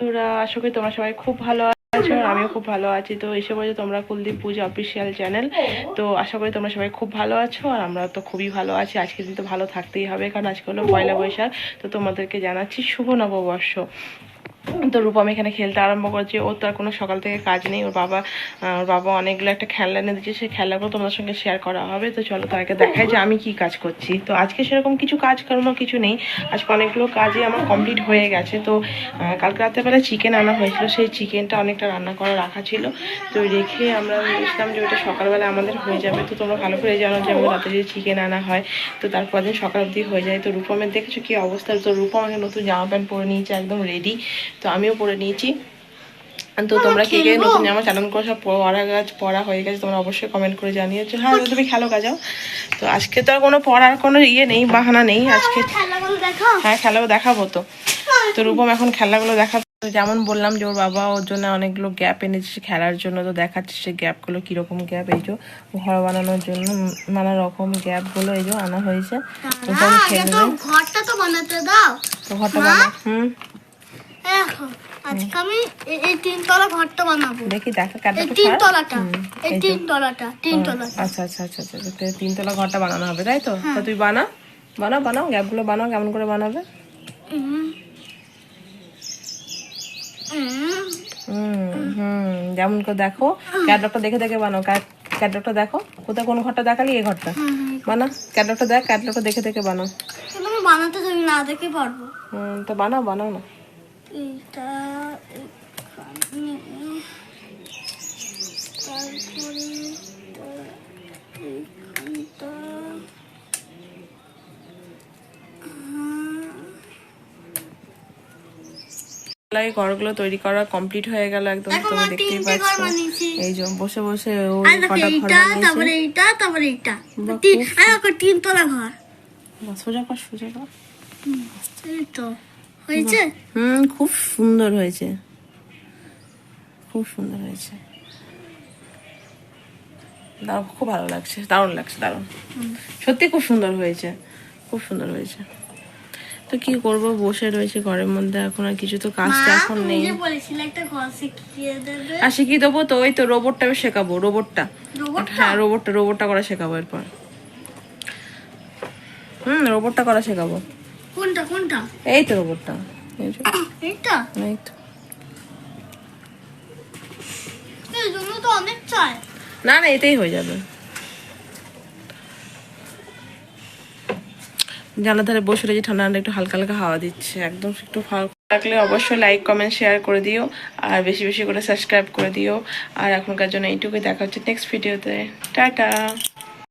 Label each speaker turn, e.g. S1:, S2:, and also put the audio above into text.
S1: তোরা, আশা করি তোমরা সবাই খুব ভালো আছো, আর আমিও খুব ভালো আছি। তো এসে বলছো তোমরা কুলদীপ পূজা অফিসিয়াল চ্যানেল তো আশা করি তোমরা সবাই খুব ভালো আছো, আর আমরা তো খুবই ভালো আছি। আজকের দিন তো ভালো থাকতেই হবে, কারণ আজকে হলো পয়লা বৈশাখ। তো তোমাদেরকে জানাচ্ছি শুভ নববর্ষ। তো রূপম এখানে খেলতে আরম্ভ করেছে। ওর তো আর কোনো সকাল থেকে কাজ নেই। ওর বাবা ওর বাবা অনেকগুলো একটা খেলনা এনে দিচ্ছে সেই খেলনাগুলো তোমাদের সঙ্গে শেয়ার করা হবে। তো চলো তো আগে দেখাই যে আমি কি কাজ করছি। তো আজকে সেরকম কিছু কাজ কর্ম কিছু নেই। আজকে অনেকগুলো কাজই আমার কমপ্লিট হয়ে গেছে। তো কালকে রাত্রেবেলা চিকেন আনা হয়েছিল। সেই চিকেনটা অনেকটা রান্না করা রাখা ছিল। তো রেখে আমরা বুঝলাম যে ওটা সকালবেলা আমাদের হয়ে যাবে। তো তোমরা ভালো করে জানো যে আমাদের রাতে যদি চিকেন আনা হয়, তো তারপর দিন সকাল অবধি হয়ে যায়। তো রূপমের দেখেছ কি অবস্থা? তো রূপম আমাকে নতুন জামা প্যান্ট পরে নিয়েছে, একদম রেডি তো আমিও পরে নিয়েছি। তো তোমরা কে কে নতুন জামা চালান করে সব পড়া গাছ পড়া হয়ে গেছে তোমরা অবশ্যই কমেন্ট করে জানিয়েছো হ্যাঁ তুমি খেলো কাজাও তো আজকে তো আর কোনো পড়ার কোনো ইয়ে নেই বাহানা নেই আজকে হ্যাঁ খেলাও দেখাবো তো। তো রূপম এখন খেলাগুলো দেখাবো তো যেমন বললাম যে ওর বাবা ওর জন্য অনেকগুলো গ্যাপ এনেছে খেলার জন্য তো দেখাচ্ছে সে গ্যাপগুলো কীরকম গ্যাপ এই যে ঘর বানানোর জন্য নানা রকম গ্যাপগুলো এই যে আনা হয়েছে।
S2: তো
S1: নেবে।
S2: ঘরটা তো বানাতে দাও।
S1: ঘরটা বানা হুম।
S2: দেখো আজকে আমি এই- তিনতলা ঘরটা বানাবো।
S1: দেখি দেখা
S2: এই তিনতলাটা এই। তিনতলাটা তিনতলাটা
S1: আচ্ছা আচ্ছা আচ্ছা আচ্ছা আচ্ছা, তিনতলা ঘরটা বানানো হবে তাই তো?
S2: হ্যাঁ।
S1: তো তুই বানা বানাও বানাও গ্যাপগুলো বানাও কেমন করে বানাবে?
S2: হুম।
S1: যেমন করে দেখো ক্যাটলগটা দেখে দেখে বানাও। ক্যাটলগটা দেখো কোথায় কোন ঘরটা দেখালি এই ঘরটা।
S2: হুম, হুম।
S1: বানা ক্যাটলগটা দেখ ক্যাটলগটা দেখে দেখে বানাও।
S2: বানাতে তুমি না দেখে পারব।
S1: হুম তো বানাও বানাও না।
S2: এইটা এখানে। তারপরে এটা এইখানটা।
S1: ঘরগুলো তৈরি করা কমপ্লিট হয়ে গেল একদম তুমি দেখতেই পাচ্ছ। এই যে বসে বসে ও কটা ঘর
S2: এইটা তারপরে এইটা তারপরে এইটা। তিন আর দেখো তিনতলা ঘর।
S1: বাহ, সোজা কর সোজা কর
S2: এই তো। হয়েছে?
S1: হুম খুব সুন্দর হয়েছে। খুব সুন্দর হয়েছে। দারুণ খুব ভালো লাগছে দারুণ লাগছে দারুণ। সত্যি খুব সুন্দর হয়েছে খুব সুন্দর হয়েছে। তো কি করব? বসে রয়েছে ঘরের মধ্যে এখন আর কিছু তো কাজ তো এখন নেই। আর শিখিয়ে দেবো তো ওই তো রোবটটা আমি শেখাবো রোবটটা হ্যাঁ রোবটটা রোবটটা করা শেখাবো এরপর। হুম রোবটটা করা শেখাবো।
S2: কোনটা কোনটা?
S1: এই তো রোবটটা।
S2: এইটা?
S1: এই তো।
S2: তো অনেক চাই।
S1: না না এতেই হয়ে যাবে। জানলার ধারে বসে রয়েছে ঠান্ডা ঠান্ডা একটু হালকা হালকা হাওয়া দিচ্ছে। একদম একটু ভালো থাকলে অবশ্যই লাইক কমেন্ট শেয়ার করে দিও। আর বেশি বেশি করে সাবস্ক্রাইব করে দিও। আর এখনকার জন্য এইটুকুই দেখা হচ্ছে নেক্সট ভিডিওতে টাটা!